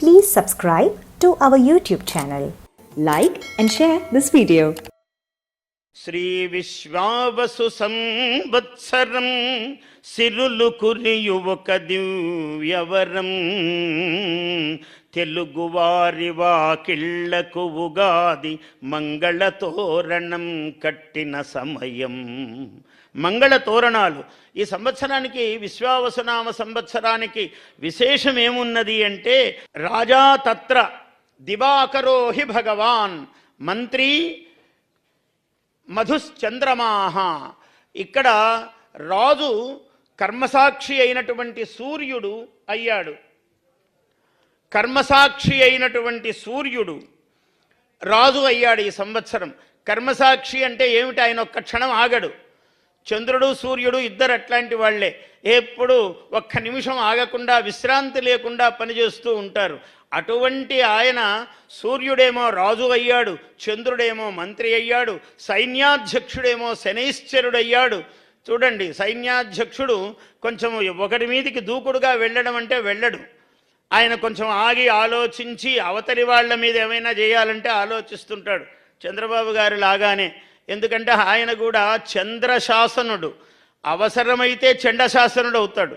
Please subscribe to our YouTube channel. Like and share this video. Shri Vishwavasu సంవత్సరం సిరులు కురియు ఒక దివ్యవరం తెలుగువారి వాకిళ్ళకు ఉగాది మంగళ తోరణం కట్టిన సమయం మంగళ తోరణాలు. ఈ సంవత్సరానికి విశ్వావసనామ సంవత్సరానికి విశేషం ఏమున్నది అంటే రాజా తత్ర దివాకరోహి భగవాన్ మంత్రి మధుశ్చంద్రమాహ. ఇక్కడ రాజు కర్మసాక్షి అయినటువంటి సూర్యుడు అయ్యాడు. కర్మసాక్షి అయినటువంటి సూర్యుడు రాజు అయ్యాడు ఈ సంవత్సరం. కర్మసాక్షి అంటే ఏమిటి? ఆయన ఒక్క క్షణం ఆగడు. చంద్రుడు సూర్యుడు ఇద్దరు అట్లాంటి వాళ్ళే. ఎప్పుడు ఒక్క నిమిషం ఆగకుండా విశ్రాంతి లేకుండా పనిచేస్తూ ఉంటారు. అటువంటి ఆయన సూర్యుడేమో రాజు అయ్యాడు చంద్రుడేమో మంత్రి అయ్యాడు సైన్యాధ్యక్షుడేమో శనైశ్చరుడయ్యాడు. చూడండి సైన్యాధ్యక్షుడు కొంచెం ఒకటి మీదికి దూకుడుగా వెళ్ళడం అంటే వెళ్ళడు. ఆయన కొంచెం ఆగి ఆలోచించి అవతలి వాళ్ళ మీద ఏమైనా చేయాలంటే ఆలోచిస్తుంటాడు. చంద్రబాబు గారు లాగానే. ఎందుకంటే ఆయన కూడా చంద్రశాసనుడు. అవసరమైతే చండశాసనుడు అవుతాడు.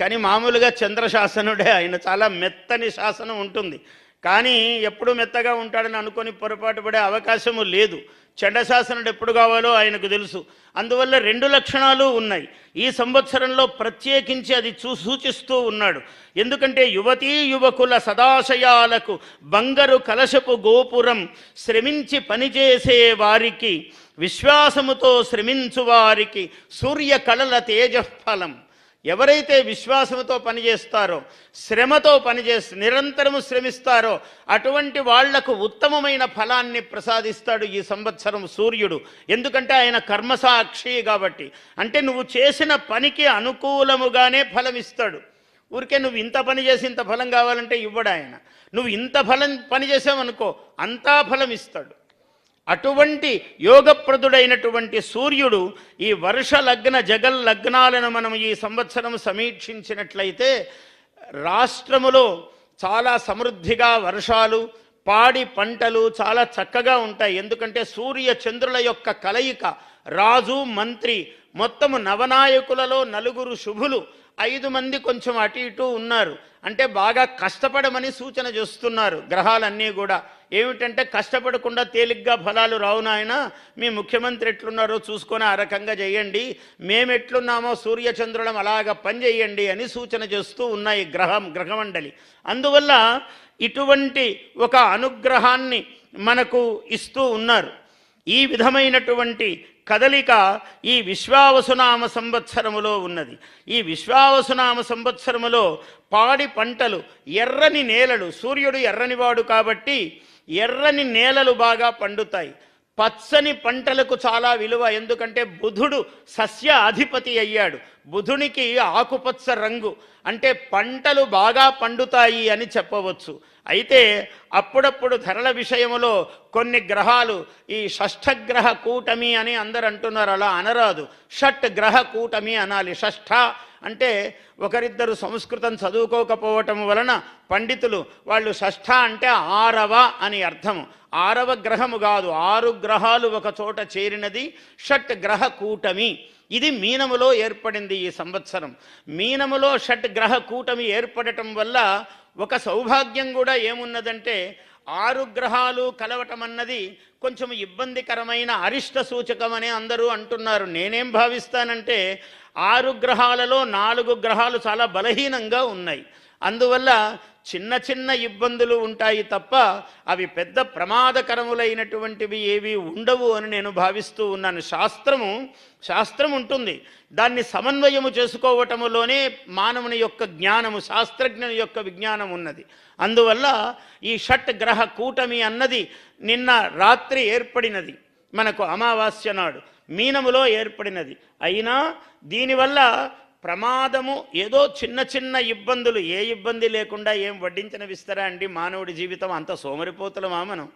కానీ మామూలుగా చంద్రశాసనుడే. ఆయన చాలా మెత్తని శాసనం ఉంటుంది. కానీ ఎప్పుడు మెత్తగా ఉంటాడని అనుకొని పొరపాటు పడే అవకాశము లేదు. చండశాసనుడు ఎప్పుడు కావాలో ఆయనకు తెలుసు. అందువల్ల రెండు లక్షణాలు ఉన్నాయి. ఈ సంవత్సరంలో ప్రత్యేకించి అది చూ సూచిస్తూ ఉన్నాడు. ఎందుకంటే యువతీ యువకుల సదాశయాలకు బంగారు కలశపు గోపురం శ్రమించి పనిచేసే వారికి విశ్వాసముతో శ్రమించు వారికి సూర్య కళల తేజఫలం. ఎవరైతే విశ్వాసంతో పనిచేస్తారో శ్రమతో పనిచేసి నిరంతరము శ్రమిస్తారో అటువంటి వాళ్ళకు ఉత్తమమైన ఫలాన్ని ప్రసాదిస్తాడు ఈ సంవత్సరం సూర్యుడు. ఎందుకంటే ఆయన కర్మసాక్షి కాబట్టి. అంటే నువ్వు చేసిన పనికి అనుకూలముగానే ఫలమిస్తాడు. ఊరికే నువ్వు ఇంత పని చేసి ఇంత ఫలం కావాలంటే ఇవ్వడు ఆయన. నువ్వు ఇంత ఫలం పని చేసావనుకో అంతా ఫలం ఇస్తాడు అటువంటి యోగప్రదుడైనటువంటి సూర్యుడు ఈ వర్ష లగ్న జగల్ లగ్నాలను మనం ఈ సంవత్సరం సమీక్షించినట్లయితే రాష్ట్రములో చాలా సమృద్ధిగా వర్షాలు పాడి పంటలు చాలా చక్కగా ఉంటాయి. ఎందుకంటే సూర్య చంద్రుల యొక్క కలయిక రాజు మంత్రి మొత్తము నవనాయకులలో నలుగురు శుభులు. ఐదు మంది కొంచెం అటు ఇటు ఉన్నారు. అంటే బాగా కష్టపడమని సూచన చేస్తున్నారు గ్రహాలన్నీ కూడా. ఏమిటంటే కష్టపడకుండా తేలిగ్గా ఫలాలు రావు నాయన. మీ ముఖ్యమంత్రి ఎట్లున్నారో చూసుకొని ఆ రకంగా చేయండి. మేము ఎట్లున్నామో సూర్యచంద్రులం అలాగ పనిచేయండి అని సూచన చేస్తూ ఉన్నాయి గ్రహం గ్రహమండలి. అందువల్ల ఇటువంటి ఒక అనుగ్రహాన్ని మనకు ఇస్తూ ఉన్నారు. ఈ విధమైనటువంటి కదలిక ఈ విశ్వావసునామ సంవత్సరములో ఉన్నది. ఈ విశ్వావసునామ సంవత్సరములో పాడి పంటలు ఎర్రని నేలలు సూర్యుడు ఎర్రనివాడు కాబట్టి ఎర్రని నేలలు బాగా పండుతాయి. పచ్చని పంటలకు చాలా విలువ ఎందుకంటే బుధుడు సస్య అధిపతి అయ్యాడు. బుధునికి ఆకుపచ్చ రంగు అంటే పంటలు బాగా పండుతాయి అని చెప్పవచ్చు. అయితే అప్పుడప్పుడు ధరల విషయంలో కొన్ని గ్రహాలు ఈ షష్ఠగ్రహ కూటమి అని అందరు అంటున్నారు అలా అనరాదు. షట్ గ్రహ కూటమి అనాలి. షష్ఠ అంటే ఒకరిద్దరు సంస్కృతం చదువుకోకపోవటం వలన పండితులు వాళ్ళు షష్ఠ అంటే ఆరవ అని అర్థము. ఆరవ గ్రహము కాదు ఆరు గ్రహాలు ఒక చోట చేరినది షట్ గ్రహ కూటమి. ఇది మీనములో ఏర్పడింది ఈ సంవత్సరం. మీనములో షట్ గ్రహ కూటమి ఏర్పడటం వల్ల ఒక సౌభాగ్యం కూడా ఏమున్నదంటే ఆరు గ్రహాలు కలవటం అన్నది కొంచెం ఇబ్బందికరమైన అరిష్ట సూచకం అని అందరూ అంటున్నారు. నేనేం భావిస్తానంటే ఆరు గ్రహాలలో నాలుగు గ్రహాలు చాలా బలహీనంగా ఉన్నాయి. అందువల్ల చిన్న చిన్న ఇబ్బందులు ఉంటాయి తప్ప అవి పెద్ద ప్రమాదకరములైనటువంటివి ఏవి ఉండవు అని నేను భావిస్తూ ఉన్నాను. శాస్త్రము శాస్త్రం ఉంటుంది. దాన్ని సమన్వయము చేసుకోవటములోనే మానవుని యొక్క జ్ఞానము శాస్త్రజ్ఞుని యొక్క విజ్ఞానం ఉన్నది. అందువల్ల ఈ షట్ గ్రహ కూటమి అన్నది నిన్న రాత్రి ఏర్పడినది. మనకు అమావాస్య నాడు మీనములో ఏర్పడినది. అయినా దీనివల్ల ప్రమాదము ఏదో చిన్న చిన్న ఇబ్బందులు ఏ ఇబ్బంది లేకుండా ఏం వడ్డించనివిస్తారా అండి? మానవుడి జీవితం అంత సోమరిపోతులమా మనం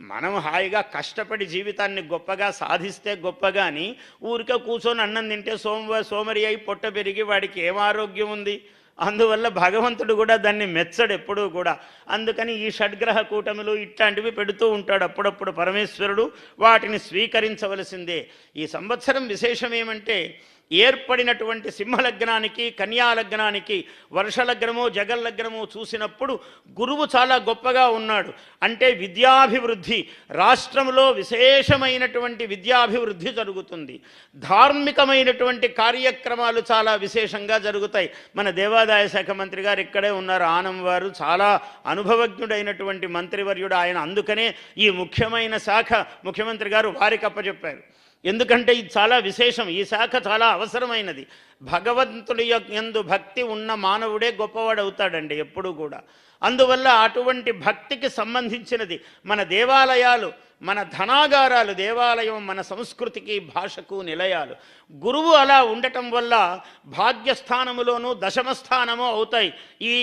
మనం హాయిగా కష్టపడి జీవితాన్ని గొప్పగా సాధిస్తే గొప్పగాని ఊరికే కూర్చొని అన్నం తింటే సోమ సోమరి అయి పొట్ట పెరిగి వాడికి ఏం ఆరోగ్యం ఉంది? అందువల్ల భగవంతుడు కూడా దాన్ని మెచ్చడు ఎప్పుడూ కూడా. అందుకని ఈ షడ్గ్రహ కూటములు ఇట్లాంటివి పెడుతూ ఉంటాడు అప్పుడప్పుడు పరమేశ్వరుడు. వాటిని స్వీకరించవలసిందే. ఈ సంవత్సరం విశేషం ఏమంటే ఏర్పడినటువంటి సింహలగ్నానికి కన్యాలగ్నానికి వర్షలగ్నము జగల్లగ్నము చూసినప్పుడు గురువు చాలా గొప్పగా ఉన్నాడు. అంటే విద్యాభివృద్ధి రాష్ట్రంలో విశేషమైనటువంటి విద్యాభివృద్ధి జరుగుతుంది. ధార్మికమైనటువంటి కార్యక్రమాలు చాలా విశేషంగా జరుగుతాయి. మన దేవాదాయ శాఖ మంత్రి గారు ఇక్కడే ఉన్నారు. ఆనం వారు చాలా అనుభవజ్ఞుడైనటువంటి మంత్రివర్యుడు ఆయన. అందుకనే ఈ ముఖ్యమైన శాఖ ముఖ్యమంత్రి గారు వారికి అప్పచెప్పారు. ఎందుకంటే ఇది చాలా విశేషం. ఈ శాఖ చాలా అవసరమైనది. భగవంతుడి యొక్క యందు భక్తి ఉన్న మానవుడే గొప్పవాడు అవుతాడండి ఎప్పుడూ కూడా. అందువల్ల అటువంటి భక్తికి సంబంధించినది మన దేవాలయాలు మన ధనాగారాలు దేవాలయం మన సంస్కృతికి భాషకు నిలయాలు. గురువు అలా ఉండటం వల్ల భాగ్యస్థానములోనూ దశమస్థానము అవుతాయి ఈ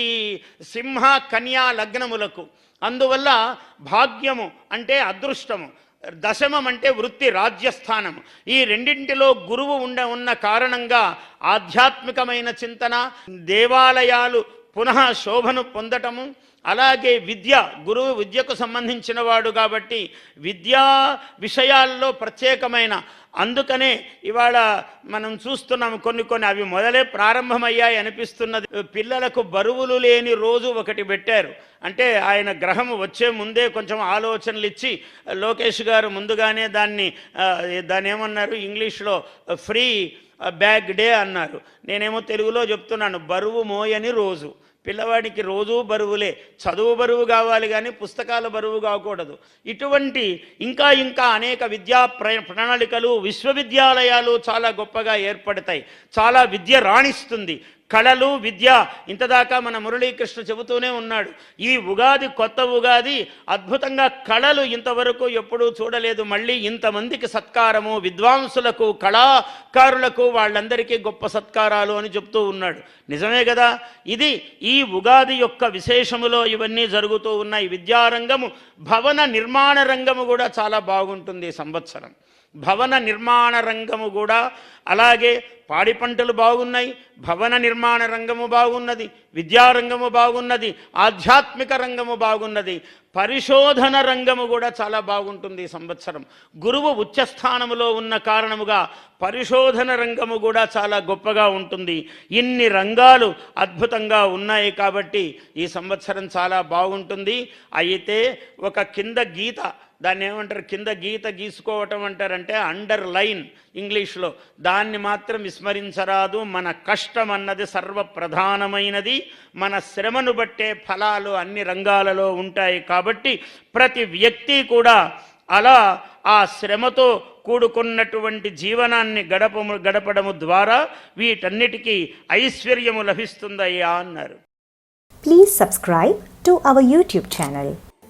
సింహ కన్యా లగ్నములకు. అందువల్ల భాగ్యము అంటే అదృష్టము. దశమం అంటే వృత్తి రాజ్యస్థానం ఈ రెండింటిలో గురువు ఉండ ఉన్న కారణంగా ఆధ్యాత్మికమైన చింతన దేవాలయాలు పునః శోభను పొందటము అలాగే విద్య గురువు విద్యకు సంబంధించిన వాడు కాబట్టి విద్యా విషయాల్లో ప్రత్యేకమైన. అందుకనే ఇవాళ మనం చూస్తున్నాం కొన్ని కొన్ని అవి మొదలే ప్రారంభమయ్యాయి అనిపిస్తున్నది. పిల్లలకు బరువులు లేని రోజు ఒకటి పెట్టారు. అంటే ఆయన గ్రహం వచ్చే ముందే కొంచెం ఆలోచనలు ఇచ్చి లోకేష్ గారు ముందుగానే దాన్ని దాన్ని ఏమన్నారు? ఇంగ్లీష్లో ఫ్రీ బ్యాగ్ డే అన్నారు. నేనేమో తెలుగులో చెప్తున్నాను బరువు మోయని రోజు. పిల్లవాడికి రోజూ బరువులే. చదువు బరువు కావాలి కానీ పుస్తకాల బరువు కాకూడదు. ఇటువంటి ఇంకా ఇంకా అనేక విద్యా ప్ర ప్రణాళికలు విశ్వవిద్యాలయాలు చాలా గొప్పగా ఏర్పడతాయి. చాలా విద్య రాణిస్తుంది. కళలు విద్య ఇంతదాకా మన మురళీకృష్ణ చెబుతూనే ఉన్నాడు. ఈ ఉగాది కొత్త ఉగాది అద్భుతంగా కళలు ఇంతవరకు ఎప్పుడూ చూడలేదు. మళ్ళీ ఇంతమందికి సత్కారము విద్వాంసులకు కళాకారులకు వాళ్ళందరికీ గొప్ప సత్కారాలు అని చెప్తూ ఉన్నాడు. నిజమే కదా? ఇది ఈ ఉగాది యొక్క విశేషములో ఇవన్నీ జరుగుతూ ఉన్నాయి. విద్యారంగము భవన నిర్మాణ రంగము కూడా చాలా బాగుంటుంది సంవత్సరం. భవన నిర్మాణ రంగము కూడా అలాగే పాడి పంటలు బాగున్నాయి భవన నిర్మాణ రంగము బాగున్నది విద్యారంగము బాగున్నది ఆధ్యాత్మిక రంగము బాగున్నది పరిశోధన రంగము కూడా చాలా బాగుంటుంది ఈ సంవత్సరం. గురువు ఉచ్చస్థానములో ఉన్న కారణముగా పరిశోధన రంగము కూడా చాలా గొప్పగా ఉంటుంది. ఇన్ని రంగాలు అద్భుతంగా ఉన్నాయి కాబట్టి ఈ సంవత్సరం చాలా బాగుంటుంది. అయితే ఒక కింద గీత దాన్ని ఏమంటారు? కింద గీత గీసుకోవటం అంటారంటే అండర్ లైన్ ఇంగ్లీష్లో. దాన్ని మాత్రం విస్మరించరాదు. మన కష్టం అన్నది సర్వప్రధానమైనది. మన శ్రమను బట్టే ఫలాలు అన్ని రంగాలలో ఉంటాయి కాబట్టి ప్రతి వ్యక్తి కూడా అలా ఆ శ్రమతో కూడుకున్నటువంటి జీవనాన్ని గడపము గడపడము ద్వారా వీటన్నిటికీ ఐశ్వర్యము లభిస్తుందయ్యా అన్నారు. Please subscribe to our YouTube channel